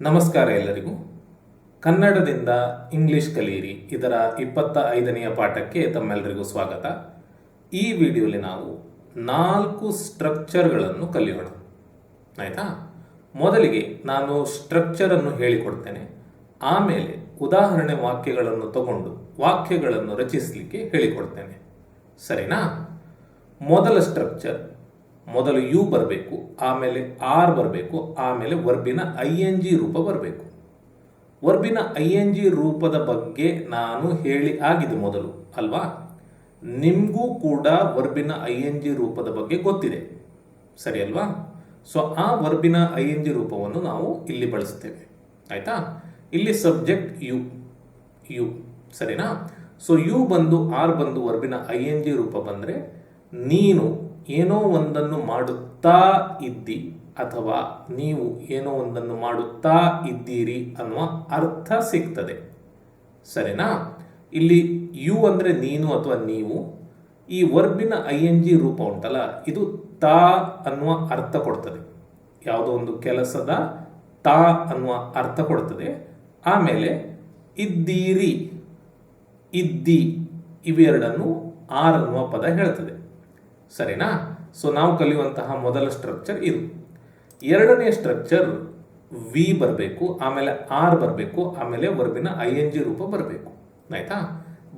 ನಮಸ್ಕಾರ ಎಲ್ಲರಿಗೂ. ಕನ್ನಡದಿಂದ ಇಂಗ್ಲಿಷ್ ಕಲಿಯಿರಿ. ಇದರ ಇಪ್ಪತ್ತ ಐದನೆಯ ಪಾಠಕ್ಕೆ ತಮ್ಮೆಲ್ಲರಿಗೂ ಸ್ವಾಗತ. ಈ ವಿಡಿಯೋಲಿ ನಾವು ನಾಲ್ಕು ಸ್ಟ್ರಕ್ಚರ್ಗಳನ್ನು ಕಲಿಯೋಣ. ಆಯಿತಾ? ಮೊದಲಿಗೆ ನಾನು ಸ್ಟ್ರಕ್ಚರನ್ನು ಹೇಳಿಕೊಡ್ತೇನೆ. ಆಮೇಲೆ ಉದಾಹರಣೆ ವಾಕ್ಯಗಳನ್ನು ತಗೊಂಡು ವಾಕ್ಯಗಳನ್ನು ರಚಿಸಲಿಕ್ಕೆ ಹೇಳಿಕೊಡ್ತೇನೆ. ಸರಿನಾ? ಮೊದಲ ಸ್ಟ್ರಕ್ಚರ್ ಮೊದಲು ಯು ಬರಬೇಕು, ಆಮೇಲೆ ಆರ್ ಬರಬೇಕು, ಆಮೇಲೆ ವರ್ಬಿನ ಐ ಎನ್ ಜಿ ರೂಪ ಬರಬೇಕು. ವರ್ಬಿನ ಐ ಎನ್ ಜಿ ರೂಪದ ಬಗ್ಗೆ ನಾನು ಹೇಳಿ ಆಗಿದೆ ಮೊದಲು, ಅಲ್ವಾ? ನಿಮಗೂ ಕೂಡ ವರ್ಬಿನ ಐ ಎನ್ ಜಿ ರೂಪದ ಬಗ್ಗೆ ಗೊತ್ತಿದೆ, ಸರಿ ಅಲ್ವಾ? ಸೊ ಆ ವರ್ಬಿನ ಐ ಎನ್ ಜಿ ರೂಪವನ್ನು ನಾವು ಇಲ್ಲಿ ಬಳಸ್ತೇವೆ, ಆಯಿತಾ? ಇಲ್ಲಿ ಸಬ್ಜೆಕ್ಟ್ ಯು ಯು, ಸರಿನಾ? ಸೊ ಯು ಬಂದು, ಆರ್ ಬಂದು ವರ್ಬಿನ ಐ ಎನ್ ಜಿ ರೂಪ ಬಂದರೆ, ನೀನು ಏನೋ ಒಂದನ್ನು ಮಾಡುತ್ತಾ ಇದ್ದಿ ಅಥವಾ ನೀವು ಏನೋ ಒಂದನ್ನು ಮಾಡುತ್ತಾ ಇದ್ದೀರಿ ಅನ್ನುವ ಅರ್ಥ ಸಿಗ್ತದೆ. ಸರಿನಾ? ಇಲ್ಲಿ ಯು ಅಂದರೆ ನೀನು ಅಥವಾ ನೀವು, ಈ ವರ್ಬಿನ ಐ ಎನ್ ಜಿ ರೂಪ ಉಂಟಲ್ಲ, ಇದು ತಾ ಅನ್ನುವ ಅರ್ಥ ಕೊಡ್ತದೆ. ಯಾವುದೋ ಒಂದು ಕೆಲಸದ ತಾ ಅನ್ನುವ ಅರ್ಥ ಕೊಡ್ತದೆ. ಆಮೇಲೆ ಇದ್ದೀರಿ, ಇದ್ದಿ, ಇವೆರಡನ್ನು ಆರ್ ಅನ್ನುವ ಪದ ಹೇಳ್ತದೆ. ಸರಿನಾ? ಸೊ ನಾವು ಕಲಿಯುವಂತಹ ಮೊದಲ ಸ್ಟ್ರಕ್ಚರ್ ಇದು. ಎರಡನೇ ಸ್ಟ್ರಕ್ಚರ್ ವಿ ಬರಬೇಕು, ಆಮೇಲೆ ಆರ್ ಬರಬೇಕು, ಆಮೇಲೆ ವರ್ಬಿನ ಐ ಎನ್ ಜಿ ರೂಪ ಬರಬೇಕು. ಆಯಿತಾ?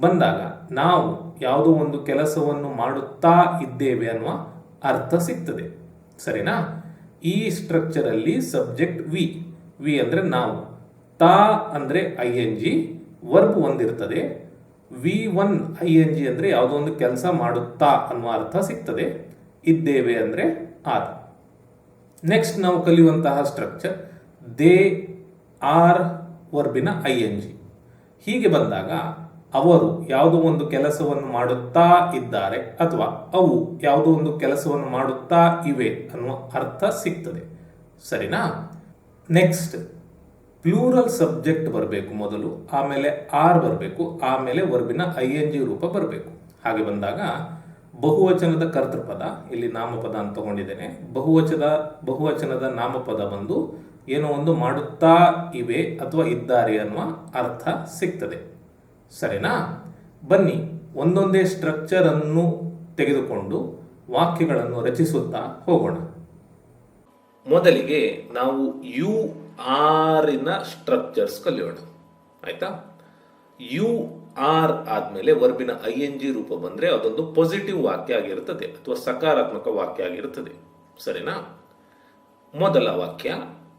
ಬಂದಾಗ ನಾವು ಯಾವುದೋ ಒಂದು ಕೆಲಸವನ್ನು ಮಾಡುತ್ತಾ ಇದ್ದೇವೆ ಅನ್ನುವ ಅರ್ಥ ಸಿಗ್ತದೆ. ಸರಿನಾ? ಈ ಸ್ಟ್ರಕ್ಚರಲ್ಲಿ ಸಬ್ಜೆಕ್ಟ್ ವಿ ವಿ ಅಂದರೆ ನಾವು. ತಾ ಅಂದರೆ I N G verb ಒಂದಿರ್ತದೆ. V one I N G ಅಂದರೆ ಯಾವುದೋ ಒಂದು ಕೆಲಸ ಮಾಡುತ್ತಾ ಅನ್ನುವ ಅರ್ಥ ಸಿಗ್ತದೆ. ಇದ್ದೇವೆ ಅಂದರೆ ಆರ್ ನೆಕ್ಸ್ಟ್ ನಾವು ಕಲಿಯುವಂತಹ ಸ್ಟ್ರಕ್ಚರ್ ದೇ ಆರ್ ವರ್ಬಿನ ಐ ಎನ್ ಜಿ ಹೀಗೆ ಬಂದಾಗ ಅವರು ಯಾವುದೋ ಒಂದು ಕೆಲಸವನ್ನು ಮಾಡುತ್ತಾ ಇದ್ದಾರೆ ಅಥವಾ ಅವು ಯಾವುದೋ ಒಂದು ಕೆಲಸವನ್ನು ಮಾಡುತ್ತಾ ಇವೆ ಅನ್ನುವ ಅರ್ಥ ಸಿಗ್ತದೆ. ಸರಿನಾ? ನೆಕ್ಸ್ಟ್ ಪ್ಲೂರಲ್ ಸಬ್ಜೆಕ್ಟ್ ಬರಬೇಕು ಮೊದಲು, ಆಮೇಲೆ ಆರ್ ಬರಬೇಕು, ಆಮೇಲೆ ವರ್ಬಿನ ಐ ಎನ್ ಜಿ ರೂಪ ಬರಬೇಕು. ಹಾಗೆ ಬಂದಾಗ ಬಹುವಚನದ ಕರ್ತೃಪದ ಇಲ್ಲಿ ನಾಮಪದ ಅಂತ ತಗೊಂಡಿದ್ದೇನೆ. ಬಹುವಚದ, ಬಹುವಚನದ ನಾಮಪದ ಬಂದು ಏನೋ ಒಂದು ಮಾಡುತ್ತಾ ಇವೆ ಅಥವಾ ಇದ್ದಾರೆ ಅನ್ನುವ ಅರ್ಥ ಸಿಗ್ತದೆ. ಸರಿನಾ? ಬನ್ನಿ, ಒಂದೊಂದೇ ಸ್ಟ್ರಕ್ಚರ್ ಅನ್ನು ತೆಗೆದುಕೊಂಡು ವಾಕ್ಯಗಳನ್ನು ರಚಿಸುತ್ತಾ ಹೋಗೋಣ. ಮೊದಲಿಗೆ ನಾವು ಯು ಆರಿನ ಸ್ಟ್ರಕ್ಚರ್ಸ್ ಕಲಿಯೋಣ ಆಯ್ತಾ? ಯು ಆರ್ ಆದ್ಮೇಲೆ ವರ್ಬಿನ ಐ ಎನ್ ಜಿ ರೂಪ ಬಂದ್ರೆ ಅದೊಂದು ಪಾಸಿಟಿವ್ ವಾಕ್ಯ ಆಗಿರುತ್ತದೆ ಅಥವಾ ಸಕಾರಾತ್ಮಕ ವಾಕ್ಯ ಆಗಿರುತ್ತದೆ ಸರಿನಾ? ಮೊದಲ ವಾಕ್ಯ,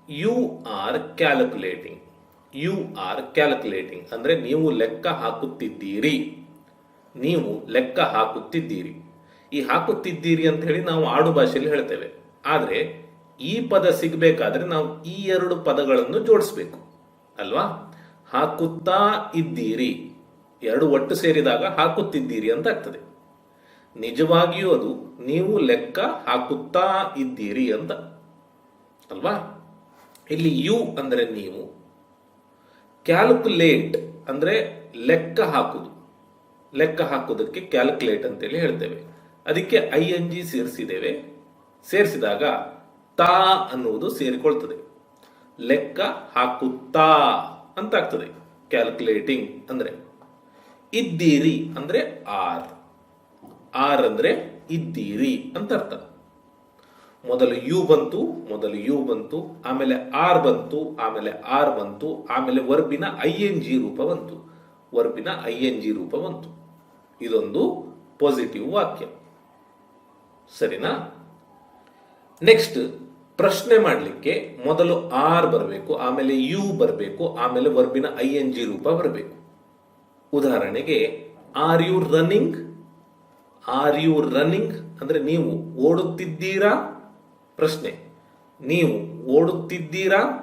you are calculating you are calculating ಅಂದ್ರೆ ನೀವು ಲೆಕ್ಕ ಹಾಕುತ್ತಿದ್ದೀರಿ. ನೀವು ಲೆಕ್ಕ ಹಾಕುತ್ತಿದ್ದೀರಿ. ಈ ಹಾಕುತ್ತಿದ್ದೀರಿ ಅಂತ ಹೇಳಿ ನಾವು ಆಡು ಭಾಷೆಯಲ್ಲಿ ಹೇಳ್ತೇವೆ. ಆದರೆ ಈ ಪದ ಸಿಗಬೇಕಾದ್ರೆ ನಾವು ಈ ಎರಡು ಪದಗಳನ್ನು ಜೋಡಿಸ್ಬೇಕು. ಅಲ್ವಾ? ಹಾಕುತ್ತಾ ಇದ್ದೀರಿ. ಎರಡು ಒಟ್ಟು ಸೇರಿದಾಗ ಹಾಕುತ್ತಿದ್ದೀರಿ ಅಂತ ಆಗ್ತದೆ. ನಿಜವಾಗಿಯೂ ಅದು ನೀವು ಲೆಕ್ಕ ಹಾಕುತ್ತಾ ಇದ್ದೀರಿ ಅಂತ. ಅಲ್ವಾ? ಇಲ್ಲಿ ಯು ಅಂದರೆ ನೀವು. ಕ್ಯಾಲ್ಕುಲೇಟ್ ಅಂದ್ರೆ ಲೆಕ್ಕ ಹಾಕುದು. ಲೆಕ್ಕ ಹಾಕುವುದಕ್ಕೆ ಕ್ಯಾಲ್ಕುಲೇಟ್ ಅಂತೇಳಿ ಹೇಳ್ತೇವೆ. ಅದಕ್ಕೆ ಐ ಎನ್ ಜಿ ಸೇರಿಸಿದ್ದೇವೆ. ಸೇರಿಸಿದಾಗ ತಾ ಅನ್ನುವುದು ಸೇರಿಕೊಳ್ತದೆ. ಲೆಕ್ಕ ಹಾಕುತ್ತಾ ಅಂತ ಆಗ್ತದೆ ಕ್ಯಾಲ್ಕುಲೇಟಿಂಗ್ ಅಂದ್ರೆ. ಇದ್ದೀರಿ ಅಂದ್ರೆ ಆರ್. ಆರ್ ಅಂದ್ರೆ ಇದ್ದೀರಿ ಅಂತ ಅರ್ಥ ಮೊದಲು ಯು ಬಂತು, ಮೊದಲು ಯು ಬಂತು, ಆಮೇಲೆ ಆರ್ ಬಂತು, ಆಮೇಲೆ ಆರ್ ಬಂತು, ಆಮೇಲೆ ವರ್ಬಿನ ಐ ಎನ್ ಜಿ ರೂಪ ಬಂತು. ವರ್ಬಿನ ಐ ಎನ್ ಜಿ ರೂಪ ಬಂತು. ಇದೊಂದು ಪಾಸಿಟಿವ್ ವಾಕ್ಯ. ಸರಿನಾ? ನೆಕ್ಸ್ಟ್ ಪ್ರಶ್ನೆ ಮಾಡಲಿಕ್ಕೆ ಮೊದಲು ಆರ್ ಬರಬೇಕು, ಆಮೇಲೆ ಯು ಬರಬೇಕು, ಆಮೇಲೆ ವರ್ಬಿನ ಐ ಎನ್ ಜಿ ರೂಪ ಬರಬೇಕು. ಉದಾಹರಣೆಗೆ, are you running? Are you running ಅಂದ್ರೆ ನೀವು ಓಡುತ್ತಿದ್ದೀರಾ? ಪ್ರಶ್ನೆ. ನೀವು ಓಡುತ್ತಿದ್ದೀರಾ?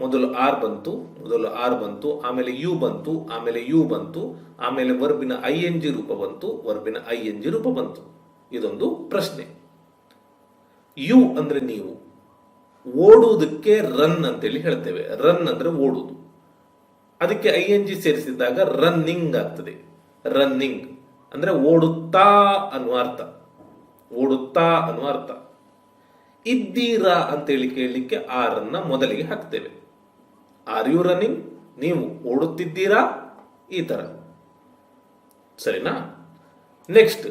ಮೊದಲು ಆರ್ ಬಂತು, ಮೊದಲು ಆರ್ ಬಂತು, ಆಮೇಲೆ ಯು ಬಂತು, ಆಮೇಲೆ ಯು ಬಂತು, ಆಮೇಲೆ ವರ್ಬಿನ ಐ ಎನ್ ಜಿ ರೂಪ ಬಂತು, ವರ್ಬಿನ ಐ ಎನ್ ಜಿ ರೂಪ ಬಂತು. ಇದೊಂದು ಪ್ರಶ್ನೆ. ಯು ಅಂದ್ರೆ ನೀವು. ಓಡುವುದಕ್ಕೆ ರನ್ ಅಂತೇಳಿ ಹೇಳ್ತೇವೆ. ರನ್ ಅಂದ್ರೆ ಓಡುವುದು. ಅದಕ್ಕೆ ಐ ಎನ್ ಜಿ ಸೇರಿಸಿದಾಗ ರನ್ನಿಂಗ್ ಆಗ್ತದೆ. ರನ್ನಿಂಗ್ ಅಂದ್ರೆ ಓಡುತ್ತಾ ಅನ್ನುವ ಅರ್ಥ. ಓಡುತ್ತಾ ಅನ್ನುವ ಅರ್ಥ. ಇದ್ದೀರಾ ಅಂತೇಳಿ ಕೇಳಲಿಕ್ಕೆ ಆರ್ ಅನ್ನ ಮೊದಲಿಗೆ ಹಾಕ್ತೇವೆ. ಆರ್ ಯು ರನ್ನಿಂಗ್ ನೀವು ಓಡುತ್ತಿದ್ದೀರಾ? ಈ ತರ. ಸರಿನಾ? ನೆಕ್ಸ್ಟ್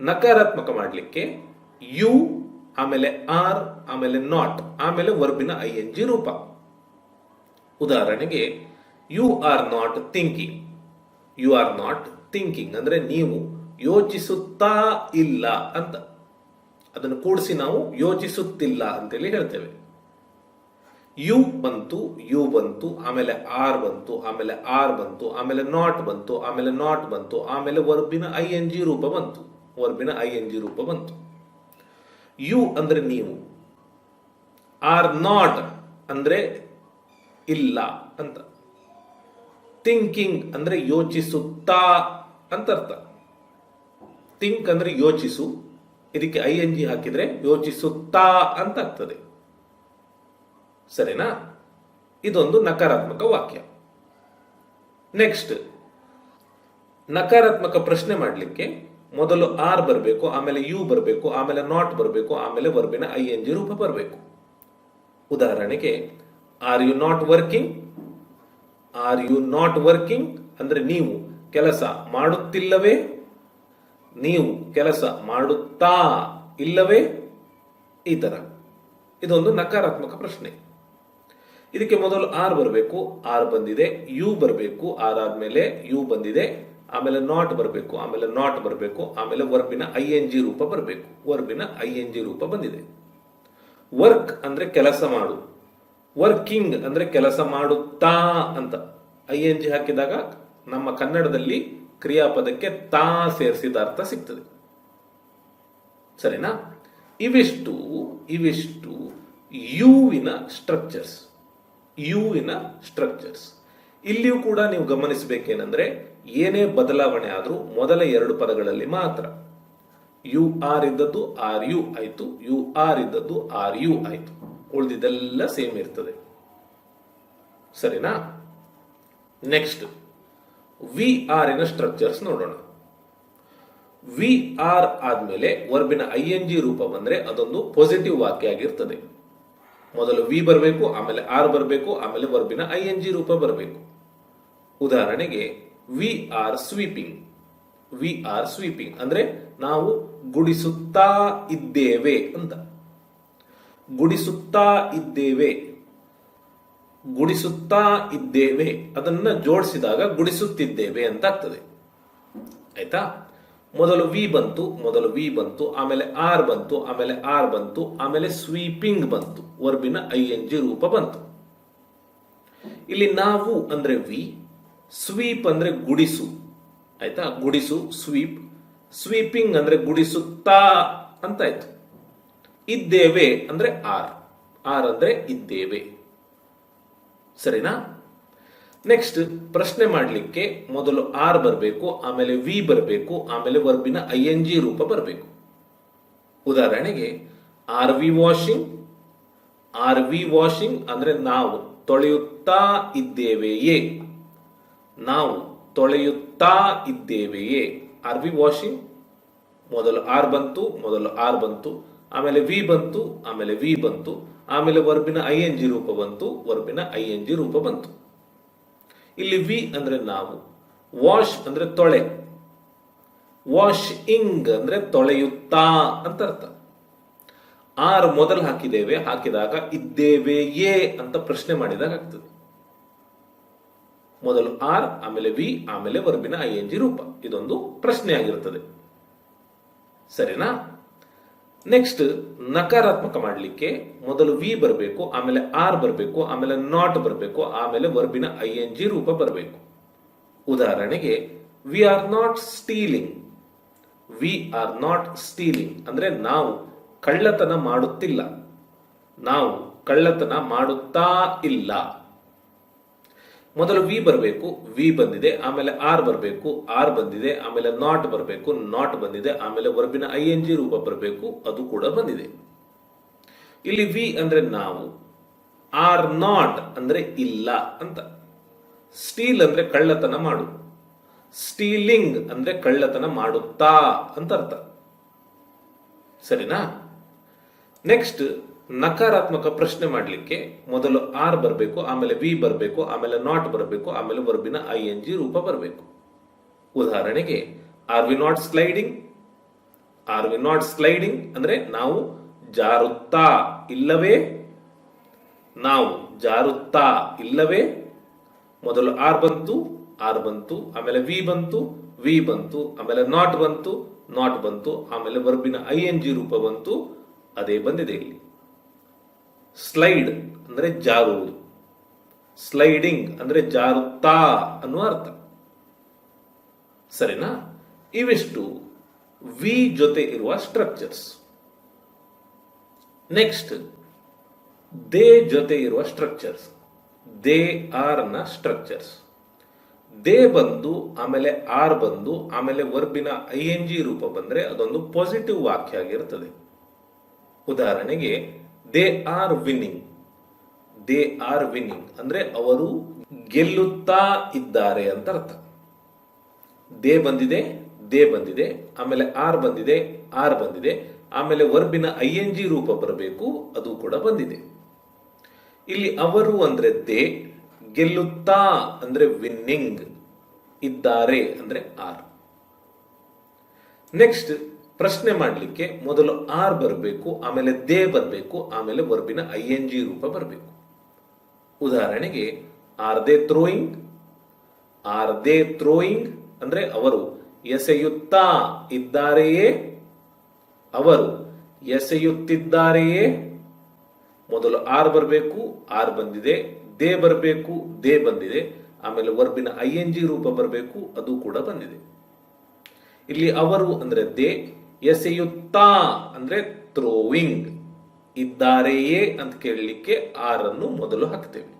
ನಕಾರಾತ್ಮಕ ಮಾಡಲಿಕ್ಕೆ ಯು ಆಮೇಲೆ ಆರ್, ಆಮೇಲೆ ನಾಟ್, ಆಮೇಲೆ ವರ್ಬಿನ ಐ ಎನ್ ಜಿ ರೂಪ. ಉದಾಹರಣೆಗೆ you are not thinking you are not thinking ಅಂದರೆ ನೀವು ಯೋಚಿಸುತ್ತಾ ಇಲ್ಲ ಅಂತ. ಅದನ್ನು ಕೂಡಿಸಿ ನಾವು ಯೋಚಿಸುತ್ತಿಲ್ಲ ಅಂತೇಳಿ ಹೇಳ್ತೇವೆ. ಯು ಬಂತು ಯು ಬಂತು, ಆಮೇಲೆ ಆರ್ ಬಂತು, ಆಮೇಲೆ ಆರ್ ಬಂತು, ಆಮೇಲೆ ನಾಟ್ ಬಂತು, ಆಮೇಲೆ ನಾಟ್ ಬಂತು, ಆಮೇಲೆ ವರ್ಬಿನ ಐ ಎನ್ ಜಿ ರೂಪ ಬಂತು. ವರ್ಬಿನ ಐ ಎನ್ ಜಿ ರೂಪ ಬಂತು. ಯು ಅಂದರೆ ನೀವು. ಆರ್ ನಾಟ್ ಅಂದರೆ ಇಲ್ಲ ಅಂತ. ಥಿಂಕಿಂಗ್ ಅಂದರೆ ಯೋಚಿಸುತ್ತಾ ಅಂತ ಅರ್ಥ. ಥಿಂಕ್ ಅಂದರೆ ಯೋಚಿಸು. ಇದಕ್ಕೆ ಐ ಎನ್ ಜಿ ಹಾಕಿದರೆ ಯೋಚಿಸುತ್ತಾ ಅಂತ ಆಗ್ತದೆ. ಸರಿನಾ? ಇದೊಂದು ನಕಾರಾತ್ಮಕ ವಾಕ್ಯ. ನೆಕ್ಸ್ಟ್ ನಕಾರಾತ್ಮಕ ಪ್ರಶ್ನೆ ಮಾಡಲಿಕ್ಕೆ ಮೊದಲು ಆರ್ ಬರಬೇಕು, ಆಮೇಲೆ ಯು ಬರಬೇಕು, ಆಮೇಲೆ ನಾಟ್ ಬರಬೇಕು, ಆಮೇಲೆ ವರ್ಬಿನ ಐ ಎನ್ ಜಿ ರೂಪ ಬರಬೇಕು. ಉದಾಹರಣೆಗೆ are you not working are you not working ಅಂದ್ರೆ ನೀವು ಕೆಲಸ ಮಾಡುತ್ತಿಲ್ಲವೇ? ನೀವು ಕೆಲಸ ಮಾಡುತ್ತಾ ಇಲ್ಲವೇ? ಈ ಥರ ಇದೊಂದು ನಕಾರಾತ್ಮಕ ಪ್ರಶ್ನೆ. ಇದಕ್ಕೆ ಮೊದಲು ಆರ್ ಬರಬೇಕು ಆರ್ ಬಂದಿದೆ ಯು ಬರಬೇಕು ಆರ್ ಆದ್ಮೇಲೆ ಯು ಬಂದಿದೆ ಆಮೇಲೆ ನಾಟ್ ಬರಬೇಕು, ಆಮೇಲೆ ನಾಟ್ ಬರಬೇಕು, ಆಮೇಲೆ ವರ್ಬಿನ ಐ ಎನ್ ಜಿ ರೂಪ ಬರಬೇಕು. ವರ್ಬಿನ ಐ ಎನ್ ಜಿ ರೂಪ ಬಂದಿದೆ. ವರ್ಕ್ ಅಂದ್ರೆ ಕೆಲಸ ಮಾಡು. ವರ್ಕಿಂಗ್ ಅಂದ್ರೆ ಕೆಲಸ ಮಾಡುತ್ತಾ ಅಂತ. ಐ ಎನ್ ಜಿ ಹಾಕಿದಾಗ ನಮ್ಮ ಕನ್ನಡದಲ್ಲಿ ಕ್ರಿಯಾಪದಕ್ಕೆ ತಾ ಸೇರಿಸಿದ ಅರ್ಥ ಸಿಗ್ತದೆ. ಸರಿನಾ? ಇವಿಷ್ಟು ಇವಿಷ್ಟು ಯುವಿನ ಸ್ಟ್ರಕ್ಚರ್ಸ್ ಯುವಿನ ಸ್ಟ್ರಕ್ಚರ್ಸ್ ಇಲ್ಲಿಯೂ ಕೂಡ ನೀವು ಗಮನಿಸಬೇಕೇನೆಂದ್ರೆ ಏನೇ ಬದಲಾವಣೆ ಆದರೂ ಮೊದಲ ಎರಡು ಪದಗಳಲ್ಲಿ ಮಾತ್ರ. ಯು ಆರ್ ಇದ್ದದ್ದು ಆರ್ ಯು ಆಯಿತು, ಯು ಆರ್ ಇದ್ದದ್ದು ಆರ್ ಯು ಆಯಿತು. ಉಳಿದಿದ್ದೆಲ್ಲ ಸೇಮ್ ಇರ್ತದೆ. ಸರಿನಾ? ನೆಕ್ಸ್ಟ್, ವಿ ಆರ್ ಇನ ಸ್ಟ್ರಕ್ಚರ್ಸ್ ನೋಡೋಣ. ವಿ ಆರ್ ಆದ್ಮೇಲೆ ವರ್ಬಿನ ಐ ಎನ್ ಜಿ ರೂಪ ಬಂದ್ರೆ ಅದೊಂದು ಪಾಸಿಟಿವ್ ವಾಕ್ಯ ಆಗಿರ್ತದೆ ಮೊದಲು ವಿ ಬರಬೇಕು, ಆಮೇಲೆ ಆರ್ ಬರಬೇಕು, ಆಮೇಲೆ ವರ್ಬಿನ ಐ ಎನ್ ಜಿ ರೂಪ ಬರಬೇಕು. ಉದಾಹರಣೆಗೆ we are sweeping we are sweeping ಅಂದ್ರೆ ನಾವು ಗುಡಿಸುತ್ತಾ ಇದ್ದೇವೆ ಅಂತ. ಗುಡಿಸುತ್ತಾ ಇದ್ದೇವೆ. ಗುಡಿಸುತ್ತಾ ಇದ್ದೇವೆ. ಅದನ್ನ ಜೋಡಿಸಿದಾಗ ಗುಡಿಸುತ್ತಿದ್ದೇವೆ ಅಂತ ಆಗ್ತದೆ. ಆಯ್ತಾ? ಮೊದಲು ವಿ ಬಂತು, ಮೊದಲು ವಿ ಬಂತು, ಆಮೇಲೆ ಆರ್ ಬಂತು, ಆಮೇಲೆ ಆರ್ ಬಂತು, ಆಮೇಲೆ ಸ್ವೀಪಿಂಗ್ ಬಂತು. ವರ್ಬಿನ ಐ ಎನ್ ಜಿ ರೂಪ ಬಂತು. ಇಲ್ಲಿ ನಾವು ಅಂದ್ರೆ ವಿ ಸ್ವೀಪ್ ಅಂದ್ರೆ ಗುಡಿಸು. ಆಯಿತಾ? ಗುಡಿಸು ಸ್ವೀಪ್ ಸ್ವೀಪಿಂಗ್ ಅಂದ್ರೆ ಗುಡಿಸುತ್ತಾ ಅಂತ ಆಯ್ತು. ಇದ್ದೇವೆ ಅಂದ್ರೆ ಆರ್. ಆರ್ ಅಂದ್ರೆ ಇದ್ದೇವೆ. ಸರಿನಾ? ನೆಕ್ಸ್ಟ್ ಪ್ರಶ್ನೆ ಮಾಡಲಿಕ್ಕೆ ಮೊದಲು ಆರ್ ಬರಬೇಕು, ಆಮೇಲೆ ವಿ ಬರಬೇಕು, ಆಮೇಲೆ ವರ್ಬಿನ ಐ ಎನ್ ಜಿ ರೂಪ ಬರಬೇಕು. ಉದಾಹರಣೆಗೆ, are we washing, are we washing ಅಂದ್ರೆ ನಾವು ತೊಳೆಯುತ್ತಾ ಇದ್ದೇವೆಯೇ? ನಾವು ತೊಳೆಯುತ್ತಾ ಇದ್ದೇವೆಯೇ? ಆರ್ ವಿ ವಾಷಿಂಗ್ ಮೊದಲು ಆರ್ ಬಂತು, ಮೊದಲು ಆರ್ ಬಂತು, ಆಮೇಲೆ ವಿ ಬಂತು, ಆಮೇಲೆ ವಿ ಬಂತು, ಆಮೇಲೆ ವರ್ಬಿನ ಐ ಎನ್ ಜಿ ರೂಪ ಬಂತು, ವರ್ಬಿನ ಐ ಎನ್ ಜಿ ರೂಪ ಬಂತು. ಇಲ್ಲಿ ವಿ ಅಂದ್ರೆ ನಾವು ವಾಶ್ ಅಂದ್ರೆ ತೊಳೆ ವಾಶ್ ಇಂಗ್ ಅಂದ್ರೆ ತೊಳೆಯುತ್ತಾ ಅಂತ ಅರ್ಥ. ಆರ್ ಮೊದಲು ಹಾಕಿದ್ದೇವೆ, ಹಾಕಿದಾಗ ಇದ್ದೇವೆಯೇ ಅಂತ ಪ್ರಶ್ನೆ ಮಾಡಿದಾಗ ಆಗ್ತದೆ. ಮೊದಲು ಆರ್ ಆಮೇಲೆ ವಿ ಆಮೇಲೆ ವರ್ಬಿನ ಐ ಎನ್ ಜಿ ರೂಪ. ಇದೊಂದು ಪ್ರಶ್ನೆ ಆಗಿರುತ್ತದೆ ಸರಿನಾ? ನೆಕ್ಸ್ಟ್ ನಕಾರಾತ್ಮಕ ಮಾಡಲಿಕ್ಕೆ ಮೊದಲು ವಿ ಬರಬೇಕು, ಆಮೇಲೆ ಆರ್ ಬರಬೇಕು, ಆಮೇಲೆ ನಾಟ್ ಬರಬೇಕು, ಆಮೇಲೆ ವರ್ಬಿನ ಐ ಎನ್ ಜಿ ರೂಪ ಬರಬೇಕು. ಉದಾಹರಣೆಗೆ we are not stealing we are not stealing ಅಂದ್ರೆ ನಾವು ಕಳ್ಳತನ ಮಾಡುತ್ತಿಲ್ಲ. ನಾವು ಕಳ್ಳತನ ಮಾಡುತ್ತಾ ಇಲ್ಲ. ಮೊದಲು ವಿ ಬರಬೇಕು ವಿ ಬಂದಿದೆ, ಆಮೇಲೆ ಆರ್ ಬರಬೇಕು ಆರ್ ಬಂದಿದೆ, ಆಮೇಲೆ ನಾಟ್ ಬರಬೇಕು ನಾಟ್ ಬಂದಿದೆ, ಆಮೇಲೆ ವರ್ಬಿನ ಐ ಎನ್ ಜಿ ರೂಪ ಬರಬೇಕು, ಅದು ಕೂಡ ಬಂದಿದೆ. ಇಲ್ಲಿ ವಿ ಅಂದ್ರೆ ನಾವು ಆರ್ ನಾಟ್ ಅಂದ್ರೆ ಇಲ್ಲ ಅಂತ. ಸ್ಟೀಲ್ ಅಂದ್ರೆ ಕಳ್ಳತನ ಮಾಡು. ಸ್ಟೀಲಿಂಗ್ ಅಂದ್ರೆ ಕಳ್ಳತನ ಮಾಡುತ್ತಾ ಅಂತ ಅರ್ಥ. ಸರಿನಾ? ನೆಕ್ಸ್ಟ್ ನಕಾರಾತ್ಮಕ ಪ್ರಶ್ನೆ ಮಾಡಲಿಕ್ಕೆ ಮೊದಲು ಆರ್ ಬರಬೇಕು, ಆಮೇಲೆ ವಿ ಬರಬೇಕು, ಆಮೇಲೆ ನಾಟ್ ಬರಬೇಕು, ಆಮೇಲೆ ವರ್ಬಿನ ಐ ಎನ್ ಜಿ ರೂಪ ಬರಬೇಕು. ಉದಾಹರಣೆಗೆ are we not sliding are we not sliding ಅಂದ್ರೆ ನಾವು ಜಾರುತ್ತಾ ಇಲ್ಲವೇ? ನಾವು ಜಾರುತ್ತಾ ಇಲ್ಲವೇ? ಮೊದಲು ಆರ್ ಬಂತು ಆರ್ ಬಂತು, ಆಮೇಲೆ ವಿ ಬಂತು ವಿ ಬಂತು, ಆಮೇಲೆ ನಾಟ್ ಬಂತು ನಾಟ್ ಬಂತು, ಆಮೇಲೆ ವರ್ಬಿನ ಐ ಎನ್ ಜಿ ರೂಪ ಬಂತು, ಅದೇ ಬಂದಿದೆ ಇಲ್ಲಿ. ಸ್ಲೈಡ್ ಅಂದರೆ ಜಾರುವುದು ಸ್ಲೈಡಿಂಗ್ ಅಂದರೆ ಜಾರುತ್ತಾ ಅನ್ನುವ ಅರ್ಥ. ಸರಿನಾ? ಇವಿಷ್ಟು ವಿ ಜೊತೆ ಇರುವ ಸ್ಟ್ರಕ್ಚರ್ಸ್ ನೆಕ್ಸ್ಟ್ ದೇ ಜೊತೆ ಇರುವ ಸ್ಟ್ರಕ್ಚರ್ಸ್ ದೇ ಆರ್ನ ಸ್ಟ್ರಕ್ಚರ್ಸ್ ದೇ ಬಂದು, ಆಮೇಲೆ ಆರ್ ಬಂದು, ಆಮೇಲೆ ವರ್ಬಿನ ಐ ಎನ್ ಜಿ ರೂಪ ಬಂದರೆ ಅದೊಂದು ಪಾಸಿಟಿವ್ ವಾಕ್ಯ ಆಗಿರ್ತದೆ. ಉದಾಹರಣೆಗೆ they are winning they are winning ಅಂದ್ರೆ ಅವರು ಗೆಲ್ಲುತ್ತಾ ಇದ್ದಾರೆ ಅಂತ ಅರ್ಥ. ದೇ ಬಂದಿದೆ ದೇ ಬಂದಿದೆ, ಆಮೇಲೆ ಆರ್ ಬಂದಿದೆ ಆರ್ ಬಂದಿದೆ, ಆಮೇಲೆ ವರ್ಬಿನ ಐ ಎನ್ ಜಿ ರೂಪ ಬರಬೇಕು, ಅದು ಕೂಡ ಬಂದಿದೆ. ಇಲ್ಲಿ ಅವರು ಅಂದ್ರೆ ದೇ ಗೆಲ್ಲುತ್ತಾ ಅಂದ್ರೆ ವಿನ್ನಿಂಗ್ ಇದ್ದಾರೆ ಅಂದ್ರೆ ಆರ್ ನೆಕ್ಸ್ಟ್ ಪ್ರಶ್ನೆ ಮಾಡಲಿಕ್ಕೆ ಮೊದಲು ಆರ್ ಬರಬೇಕು, ಆಮೇಲೆ ದೇ ಬರಬೇಕು, ಆಮೇಲೆ ವರ್ಬಿನ ಐ ಎನ್ ಜಿ ರೂಪ ಬರಬೇಕು. ಉದಾಹರಣೆಗೆ are they throwing are they throwing ಅಂದ್ರೆ ಅವರು ಎಸೆಯುತ್ತಾ ಇದ್ದಾರೆಯೇ? ಅವರು ಎಸೆಯುತ್ತಿದ್ದಾರೆಯೇ? ಮೊದಲು ಆರ್ ಬರಬೇಕು, ಆರ್ ಬಂದಿದೆ, ದೇ ಬರಬೇಕು, ದೇ ಬಂದಿದೆ, ಆಮೇಲೆ ವರ್ಬಿನ ಐ ಎನ್ ಜಿ ರೂಪ ಬರಬೇಕು, ಅದು ಕೂಡ ಬಂದಿದೆ. ಇಲ್ಲಿ ಅವರು ಅಂದ್ರೆ ದೇ ಎಸೆಯುತ್ತಾ ಅಂದ್ರೆ ಥ್ರೋವಿಂಗ್ ಇದ್ದಾರೆಯೇ ಅಂತ ಕೇಳಲಿಕ್ಕೆ ಆರನ್ನು ಮೊದಲು ಹಾಕ್ತೇವೆ.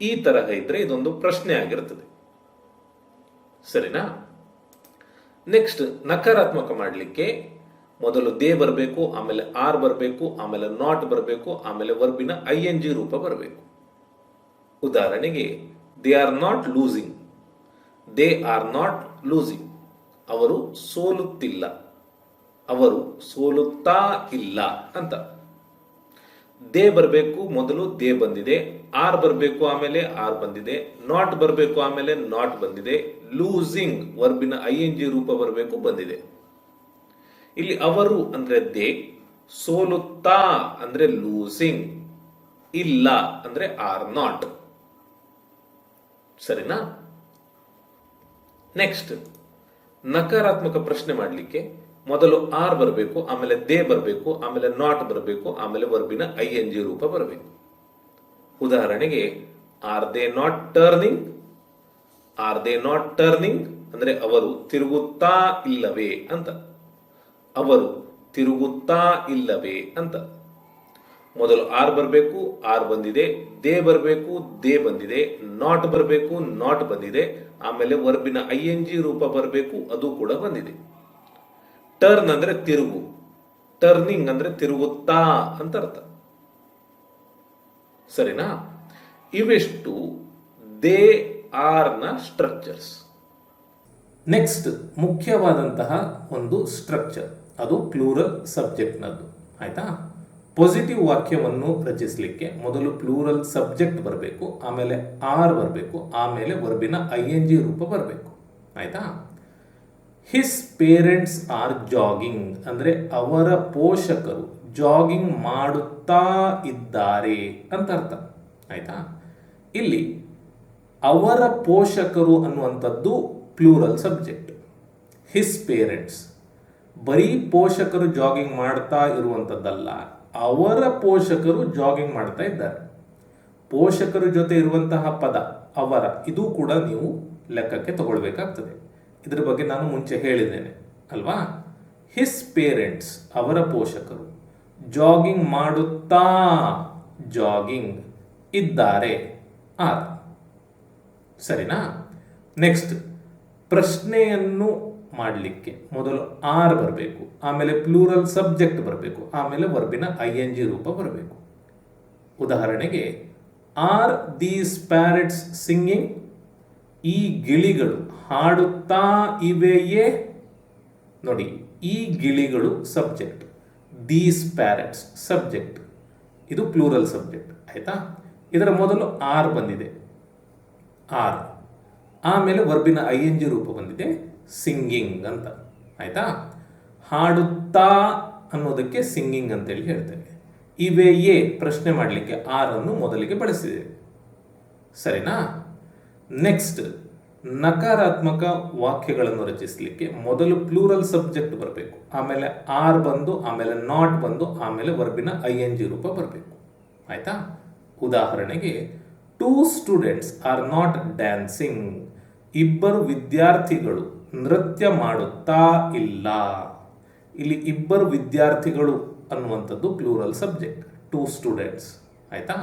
ಈ ತರಹ ಇದ್ರೆ ಇದೊಂದು ಪ್ರಶ್ನೆ ಆಗಿರುತ್ತದೆ ಸರಿನಾ? ನೆಕ್ಸ್ಟ್ ನಕಾರಾತ್ಮಕ ಮಾಡಲಿಕ್ಕೆ ಮೊದಲು ದೇ ಬರಬೇಕು, ಆಮೇಲೆ ಆರ್ ಬರಬೇಕು, ಆಮೇಲೆ ನಾಟ್ ಬರಬೇಕು, ಆಮೇಲೆ ವರ್ಬಿನ ಐ ಎನ್ ಜಿ ರೂಪ ಬರಬೇಕು. ಉದಾಹರಣೆಗೆ they are not losing they are not losing ಅವರು ಸೋಲುತ್ತಿಲ್ಲ. ಅವರು ಸೋಲುತ್ತಾ ಇಲ್ಲ ಅಂತ. ದೇ ಬರಬೇಕು, ಮೊದಲು ದೇ ಬಂದಿದೆ, ಆರ್ ಬರಬೇಕು, ಆಮೇಲೆ ಆರ್ ಬಂದಿದೆ, ನಾಟ್ ಬರಬೇಕು, ಆಮೇಲೆ ನಾಟ್ ಬಂದಿದೆ, ಲೂಸಿಂಗ್ ವರ್ಬಿನ ಐ ಎನ್ ಜಿ ರೂಪ ಬರಬೇಕು, ಬಂದಿದೆ. ಇಲ್ಲಿ ಅವರು ಅಂದ್ರೆ ದೇ, ಸೋಲುತ್ತಾ ಅಂದ್ರೆ ಲೂಸಿಂಗ್, ಇಲ್ಲ ಅಂದ್ರೆ ಆರ್ ನಾಟ್. ಸರಿನಾ? ನೆಕ್ಸ್ಟ್. ನಕಾರಾತ್ಮಕ ಪ್ರಶ್ನೆ ಮಾಡಲಿಕ್ಕೆ ಮೊದಲು ಆರ್ ಬರಬೇಕು, ಆಮೇಲೆ ದೇ ಬರಬೇಕು, ಆಮೇಲೆ ನಾಟ್ ಬರಬೇಕು, ಆಮೇಲೆ ವರ್ಬಿನ ಐ ಎನ್ ಜಿ ರೂಪ ಬರಬೇಕು. ಉದಾಹರಣೆಗೆ are they not turning are they not turning ಅಂದ್ರೆ ಅವರು ತಿರುಗುತ್ತಾ ಇಲ್ಲವೇ ಅಂತ. ಅವರು ತಿರುಗುತ್ತಾ ಇಲ್ಲವೇ ಅಂತ. ಮೊದಲು ಆರ್ ಬರಬೇಕು, ಆರ್ ಬಂದಿದೆ, ದೇ ಬರಬೇಕು, ದೇ ಬಂದಿದೆ, ನಾಟ್ ಬರಬೇಕು, ನಾಟ್ ಬಂದಿದೆ, ಆಮೇಲೆ ವರ್ಬಿನ ಐ ಎನ್ ಜಿ ರೂಪ ಬರಬೇಕು, ಅದು ಕೂಡ ಬಂದಿದೆ. ಟರ್ನ್ ಅಂದ್ರೆ ತಿರುಗು, ಟರ್ನಿಂಗ್ ಅಂದ್ರೆ ತಿರುಗುತ್ತಾ ಅಂತ ಅರ್ಥ. ಸರಿನಾ? ಇವೆಷ್ಟು ದೇ ಆರ್ನ ಸ್ಟ್ರಕ್ಚರ್ಸ್ ನೆಕ್ಸ್ಟ್ ಮುಖ್ಯವಾದಂತಹ ಒಂದು ಸ್ಟ್ರಕ್ಚರ್ ಅದು ಪ್ಲೂರಲ್ ಸಬ್ಜೆಕ್ಟ್ನದ್ದು ಆಯ್ತಾ? ಪಾಸಿಟಿವ್ ವಾಕ್ಯವನ್ನು ರಚಿಸಲಿಕ್ಕೆ ಮೊದಲು ಪ್ಲೂರಲ್ ಸಬ್ಜೆಕ್ಟ್ ಬರಬೇಕು, ಆಮೇಲೆ ಆರ್ ಬರಬೇಕು, ಆಮೇಲೆ ವರ್ಬಿನ ಐ ಎನ್ ಜಿ ರೂಪ ಬರಬೇಕು. ಆಯಿತಾ? ಹಿಸ್ ಪೇರೆಂಟ್ಸ್ ಆರ್ ಜಾಗಿಂಗ್ ಅಂದರೆ ಅವರ ಪೋಷಕರು ಜಾಗಿಂಗ್ ಮಾಡುತ್ತಾ ಇದ್ದಾರೆ ಅಂತ ಅರ್ಥ. ಆಯಿತಾ? ಇಲ್ಲಿ ಅವರ ಪೋಷಕರು ಅನ್ನುವಂಥದ್ದು ಪ್ಲೂರಲ್ ಸಬ್ಜೆಕ್ಟ್ ಹಿಸ್ ಪೇರೆಂಟ್ಸ್ ಬರೀ ಪೋಷಕರು ಜಾಗಿಂಗ್ ಮಾಡ್ತಾ ಇರುವಂಥದ್ದಲ್ಲ ಅವರ ಪೋಷಕರು ಜಾಗಿಂಗ್ ಮಾಡ್ತಾ ಇದ್ದಾರೆ. ಪೋಷಕರ ಜೊತೆ ಇರುವಂತಹ ಪದ, ಅವರ, ಇದು ಕೂಡ ನೀವು ಲೆಕ್ಕಕ್ಕೆ ತಗೊಳ್ಬೇಕಾಗ್ತದೆ. ಇದ್ರ ಬಗ್ಗೆ ನಾನು ಮುಂಚೆ ಹೇಳಿದ್ದೇನೆ, ಅಲ್ವಾ? ಹಿಸ್ ಪೇರೆಂಟ್ಸ್ ಅವರ ಪೋಷಕರು ಜಾಗಿಂಗ್ ಮಾಡುತ್ತಾ ಜಾಗಿಂಗ್ ಇದ್ದಾರೆ, ಆರ್. ಸರಿನಾ? ನೆಕ್ಸ್ಟ್ ಪ್ರಶ್ನೆಯನ್ನು ಮಾಡಲಿಕ್ಕೆ ಮೊದಲು ಆರ್ ಬರಬೇಕು, ಆಮೇಲೆ ಪ್ಲೂರಲ್ ಸಬ್ಜೆಕ್ಟ್ ಬರಬೇಕು, ಆಮೇಲೆ ವರ್ಬಿನ ಐ ಎನ್ ಜಿ ರೂಪ ಬರಬೇಕು. ಉದಾಹರಣೆಗೆ, ಆರ್ ದೀಸ್ ಪ್ಯಾರೆಟ್ಸ್ ಸಿಂಗಿಂಗ್, ಈ ಗಿಳಿಗಳು ಹಾಡುತ್ತಾ ಇವೆಯೇ? ನೋಡಿ, ಈ ಗಿಳಿಗಳು ಸಬ್ಜೆಕ್ಟ್, ದೀಸ್ ಪ್ಯಾರೆಟ್ಸ್ ಸಬ್ಜೆಕ್ಟ್. ಇದು ಪ್ಲೂರಲ್ ಸಬ್ಜೆಕ್ಟ್, ಆಯಿತಾ? ಇದರ ಮೊದಲು ಆರ್ ಬಂದಿದೆ. ಆರ್, ಆಮೇಲೆ ವರ್ಬಿನ ಐ ಎನ್ ಜಿ ರೂಪ ಬಂದಿದೆ. ಸಿಂಗಿಂಗ್ ಅಂತ. ಆಯಿತಾ? ಹಾಡುತ್ತಾ ಅನ್ನೋದಕ್ಕೆ ಸಿಂಗಿಂಗ್ ಅಂತೇಳಿ ಹೇಳ್ತೇವೆ ಎ ಪ್ರಶ್ನೆ ಮಾಡಲಿಕ್ಕೆ ಆರ್ ಅನ್ನು ಮೊದಲಿಗೆ ಬಳಸಿದೆ. ಸರಿನಾ? ನೆಕ್ಸ್ಟ್ ನಕಾರಾತ್ಮಕ ವಾಕ್ಯಗಳನ್ನು ರಚಿಸಲಿಕ್ಕೆ ಮೊದಲು ಪ್ಲೂರಲ್ ಸಬ್ಜೆಕ್ಟ್ ಬರಬೇಕು. ಆಮೇಲೆ ಆರ್ ಬಂದು, ಆಮೇಲೆ ನಾಟ್ ಬಂದು, ಆಮೇಲೆ ವರ್ಬಿನ ಐ ಎನ್ ಜಿ ರೂಪ ಬರಬೇಕು. ಆಯಿತಾ? ಉದಾಹರಣೆಗೆ two students are not dancing ಇಬ್ಬರು ವಿದ್ಯಾರ್ಥಿಗಳು ನೃತ್ಯ ಮಾಡುತ್ತಾ ಇಲ್ಲ. ಇಲ್ಲಿ ಇಬ್ಬರು ವಿದ್ಯಾರ್ಥಿಗಳು ಅನ್ನುವಂಥದ್ದು ಪ್ಲೂರಲ್ ಸಬ್ಜೆಕ್ಟ್. ಟೂ ಸ್ಟೂಡೆಂಟ್ಸ್ ಆಯಿತಾ?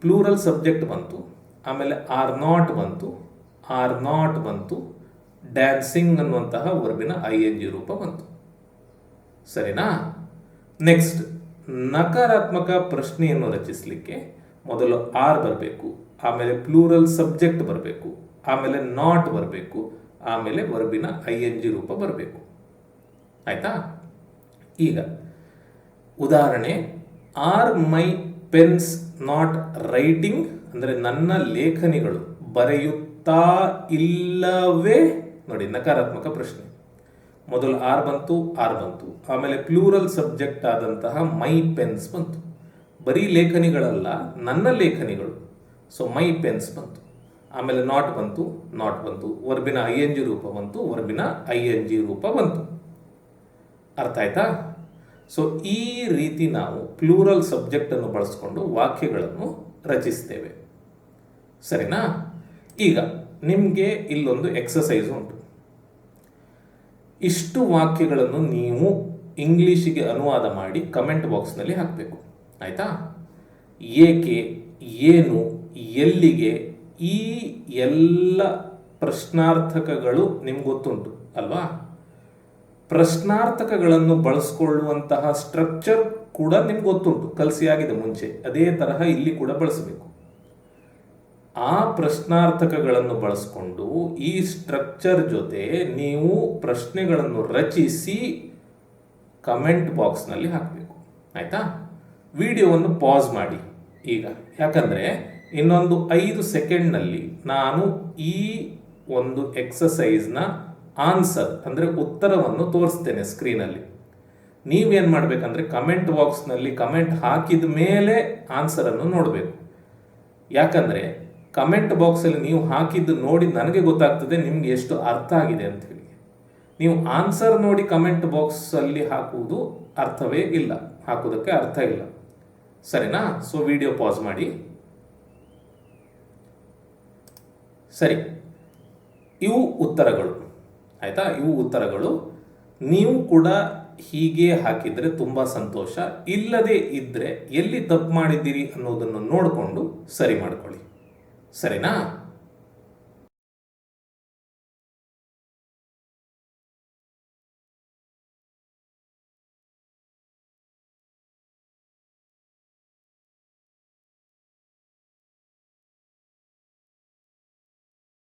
ಪ್ಲೂರಲ್ ಸಬ್ಜೆಕ್ಟ್ ಬಂತು. ಆಮೇಲೆ ಆರ್ ನಾಟ್ ಬಂತು. ಆರ್ ನಾಟ್ ಬಂತು. ಡ್ಯಾನ್ಸಿಂಗ್ ಅನ್ನುವಂತಹ ವರ್ಬಿನ ಐ ಎನ್ ಜಿ ರೂಪ ಬಂತು. ಸರಿನಾ? ನೆಕ್ಸ್ಟ್ ನಕಾರಾತ್ಮಕ ಪ್ರಶ್ನೆಯನ್ನು ರಚಿಸಲಿಕ್ಕೆ ಮೊದಲು ಆರ್ ಬರಬೇಕು. ಆಮೇಲೆ ಪ್ಲೂರಲ್ ಸಬ್ಜೆಕ್ಟ್ ಬರಬೇಕು. ಆಮೇಲೆ ನಾಟ್ ಬರಬೇಕು. ಆಮೇಲೆ ವರ್ಬಿನ ಐ ಎನ್ ಜಿ ರೂಪ ಬರಬೇಕು. ಆಯ್ತಾ? ಈಗ ಉದಾಹರಣೆ are my pens not writing ಅಂದರೆ ನನ್ನ ಲೇಖನಿಗಳು ಬರೆಯುತ್ತಾ ಇಲ್ಲವೇ? ನೋಡಿ, ನಕಾರಾತ್ಮಕ ಪ್ರಶ್ನೆ. ಮೊದಲು ಆರ್ ಬಂತು ಆರ್ ಬಂತು. ಆಮೇಲೆ ಪ್ಲೂರಲ್ ಸಬ್ಜೆಕ್ಟ್ ಆದಂತಹ ಮೈ ಪೆನ್ಸ್ ಬಂತು. ಬರೀ ಲೇಖನಿಗಳಲ್ಲ, ನನ್ನ ಲೇಖನಿಗಳು. ಸೊ ಮೈ ಪೆನ್ಸ್ ಬಂತು. ಆಮೇಲೆ ನಾಟ್ ಬಂತು ನಾಟ್ ಬಂತು. ವರ್ಬಿನ ಐ ಎನ್ ಜಿ ರೂಪ ಬಂತು, ವರ್ಬಿನ ಐ ಎನ್ ಜಿ ರೂಪ ಬಂತು. ಅರ್ಥ ಆಯ್ತಾ? ಸೊ ಈ ರೀತಿ ನಾವು ಪ್ಲೂರಲ್ ಸಬ್ಜೆಕ್ಟನ್ನು ಬಳಸ್ಕೊಂಡು ವಾಕ್ಯಗಳನ್ನು ರಚಿಸ್ತೇವೆ. ಸರಿನಾ? ಈಗ ನಿಮಗೆ ಇಲ್ಲೊಂದು ಎಕ್ಸಸೈಸ್ ಉಂಟು. ಇಷ್ಟು ವಾಕ್ಯಗಳನ್ನು ನೀವು ಇಂಗ್ಲೀಷಿಗೆ ಅನುವಾದ ಮಾಡಿ ಕಮೆಂಟ್ ಬಾಕ್ಸ್ನಲ್ಲಿ ಹಾಕಬೇಕು. ಆಯಿತಾ? ಏಕೆ, ಏನು, ಎಲ್ಲಿಗೆ ಈ ಎಲ್ಲ ಪ್ರಶ್ನಾರ್ಥಕಗಳು ನಿಮ್ಗೆ ಗೊತ್ತುಂಟು, ಅಲ್ವಾ? ಪ್ರಶ್ನಾರ್ಥಕಗಳನ್ನು ಬಳಸ್ಕೊಳ್ಳುವಂತಹ ಸ್ಟ್ರಕ್ಚರ್ ಕೂಡ ನಿಮ್ಗೆ ಗೊತ್ತುಂಟು, ಕಲಸಿಯಾಗಿದೆ ಆಗಿದೆ ಮುಂಚೆ. ಅದೇ ತರಹ ಇಲ್ಲಿ ಕೂಡ ಬಳಸಬೇಕು. ಆ ಪ್ರಶ್ನಾರ್ಥಕಗಳನ್ನು ಬಳಸಿಕೊಂಡು ಈ ಸ್ಟ್ರಕ್ಚರ್ ಜೊತೆ ನೀವು ಪ್ರಶ್ನೆಗಳನ್ನು ರಚಿಸಿ ಕಮೆಂಟ್ ಬಾಕ್ಸ್ನಲ್ಲಿ ಹಾಕಬೇಕು. ಆಯಿತಾ? ವಿಡಿಯೋವನ್ನು ಪಾಸ್ ಮಾಡಿ ಈಗ. ಯಾಕಂದರೆ ಇನ್ನೊಂದು ಐದು ಸೆಕೆಂಡ್ನಲ್ಲಿ ನಾನು ಈ ಒಂದು ಎಕ್ಸಸೈಸ್ನ ಆನ್ಸರ್, ಅಂದರೆ ಉತ್ತರವನ್ನು ತೋರಿಸ್ತೇನೆ ಸ್ಕ್ರೀನಲ್ಲಿ. ನೀವೇನು ಮಾಡಬೇಕಂದ್ರೆ ಕಮೆಂಟ್ ಬಾಕ್ಸ್ನಲ್ಲಿ ಕಮೆಂಟ್ ಹಾಕಿದ ಮೇಲೆ ಆನ್ಸರನ್ನು ನೋಡಬೇಕು. ಯಾಕಂದರೆ ಕಮೆಂಟ್ ಬಾಕ್ಸಲ್ಲಿ ನೀವು ಹಾಕಿದ್ದು ನೋಡಿ ನನಗೆ ಗೊತ್ತಾಗ್ತದೆ ನಿಮ್ಗೆ ಎಷ್ಟು ಅರ್ಥ ಆಗಿದೆ ಅಂತ ಹೇಳಿ. ನೀವು ಆನ್ಸರ್ ನೋಡಿ ಕಮೆಂಟ್ ಬಾಕ್ಸಲ್ಲಿ ಹಾಕುವುದು ಅರ್ಥವೇ ಇಲ್ಲ ಹಾಕೋದಕ್ಕೆ ಅರ್ಥ ಇಲ್ಲ. ಸರಿನಾ? ಸೊ ವಿಡಿಯೋ ಪಾಸ್ ಮಾಡಿ. ಸರಿ. ಇವು ಉತ್ತರಗಳು. ಆಯಿತಾ? ಇವು ಉತ್ತರಗಳು. ನೀವು ಕೂಡ ಹೀಗೆ ಹಾಕಿದರೆ ತುಂಬ ಸಂತೋಷ. ಇಲ್ಲದೇ ಇದ್ದರೆ ಎಲ್ಲಿ ತಪ್ಪು ಮಾಡಿದ್ದೀರಿ ಅನ್ನೋದನ್ನು ನೋಡಿಕೊಂಡು ಸರಿ ಮಾಡ್ಕೊಳ್ಳಿ. ಸರಿನಾ?